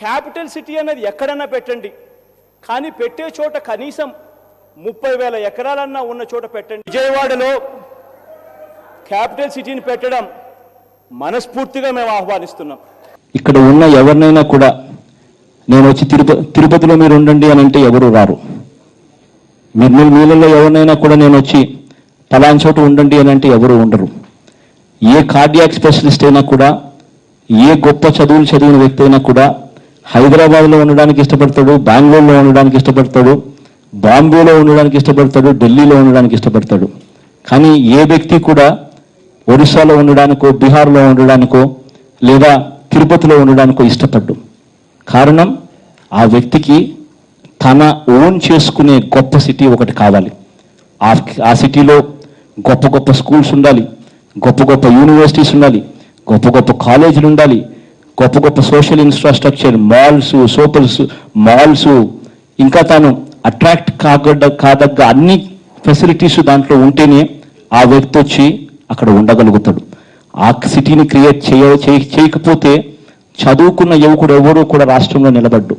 Capital city అనేది ఎక్కడన్నా పెట్టండి. కానీ పెట్టే చోట కనీసం ముప్పై వేల ఎకరాలన్నా ఉన్న చోట పెట్టండి. విజయవాడలో క్యాపిటల్ సిటీని పెట్టడం మనస్ఫూర్తిగా మేము ఆహ్వానిస్తున్నాం. ఇక్కడ ఉన్న ఎవరినైనా కూడా నేను వచ్చి తిరుపతి తిరుపతిలో మీరు ఉండండి అని అంటే ఎవరు రారు. మీరు మీ- మీలలో ఎవరినైనా కూడా నేను వచ్చి పలానా చోట ఉండండి అని అంటే ఎవరు ఉండరు. ఏ కార్డియాక్ స్పెషలిస్ట్ అయినా కూడా ఏ గొప్ప చదువులు చదివిన వ్యక్తి అయినా కూడా హైదరాబాద్లో ఉండడానికి ఇష్టపడతాడు బెంగళూరులో ఉండడానికి ఇష్టపడతాడు బాంబేలో ఉండడానికి ఇష్టపడతాడు ఢిల్లీలో ఉండడానికి ఇష్టపడతాడు. కానీ ఏ వ్యక్తి కూడా ఒడిశాలో ఉండడానికో బీహార్లో ఉండడానికో లేదా తిరుపతిలో ఉండడానికో ఇష్టపడ్డు. కారణం ఆ వ్యక్తికి తన ఓన్ చేసుకునే గొప్ప సిటీ ఒకటి కావాలి. ఆ ఆ సిటీలో గొప్ప గొప్ప స్కూల్స్ ఉండాలి గొప్ప గొప్ప యూనివర్సిటీస్ ఉండాలి గొప్ప గొప్ప కాలేజీలు ఉండాలి గొప్ప గొప్ప social infrastructure malls supers malls ఇంకా తాను అట్రాక్ట్ కాగడ్డ కాదగ్గ అన్ని ఫెసిలిటీస్ దాంట్లో ఉంటేనే ఆ వ్యక్తి వచ్చి అక్కడ ఉండగలుగుతాడు. ఆ సిటీని క్రియేట్ చేయ చేయ- చేయకపోతే చదువుకున్న యువకుడు ఎవరూ కూడా రాష్ట్రంలో నిలబడ్డు.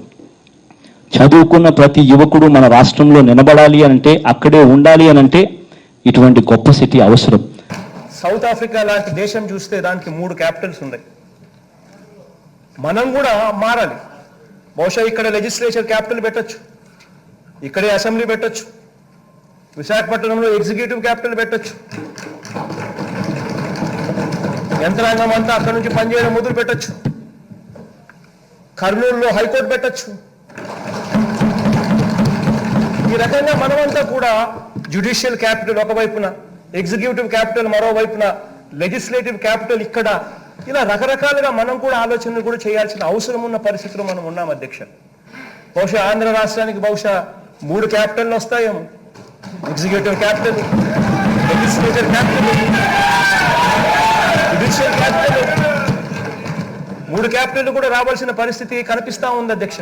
చదువుకున్న ప్రతి యువకుడు మన రాష్ట్రంలో నిలబడాలి అంటే అక్కడే ఉండాలి అని అంటే ఇటువంటి గొప్ప సిటీ అవసరం. సౌత్ ఆఫ్రికా లాంటి దేశం చూస్తే దానికి మూడు క్యాపిటల్స్ ఉన్నాయి. మనం కూడా మారాలి. బహుశా ఇక్కడ లెజిస్లేచర్ క్యాపిటల్ పెట్టొచ్చు. ఇక్కడే అసెంబ్లీ పెట్టొచ్చు. విశాఖపట్నంలో ఎగ్జిక్యూటివ్ క్యాపిటల్ పెట్టొచ్చు. యంత్రాంగం అంతా అక్కడ నుంచి పనిచేయడం మొదలు పెట్టొచ్చు. కర్నూలులో హైకోర్టు పెట్టొచ్చు. ఈ రకంగా మనమంతా కూడా జ్యుడిషియల్ క్యాపిటల్ ఒకవైపున ఎగ్జిక్యూటివ్ క్యాపిటల్ మరోవైపున లెజిస్లేటివ్ క్యాపిటల్ ఇక్కడ ఇలా రకరకాలుగా మనం కూడా ఆలోచనలు కూడా చేయాల్సిన అవసరం ఉన్న పరిస్థితిలో మనం ఉన్నాం అధ్యక్ష. బహుశా ఆంధ్ర రాష్ట్రానికి బహుశా మూడు క్యాపిటల్ వస్తాయేమో. Executive capital legislature capital judicial capital మూడు క్యాపిటల్ కూడా రావాల్సిన పరిస్థితి కనిపిస్తా ఉంది అధ్యక్ష.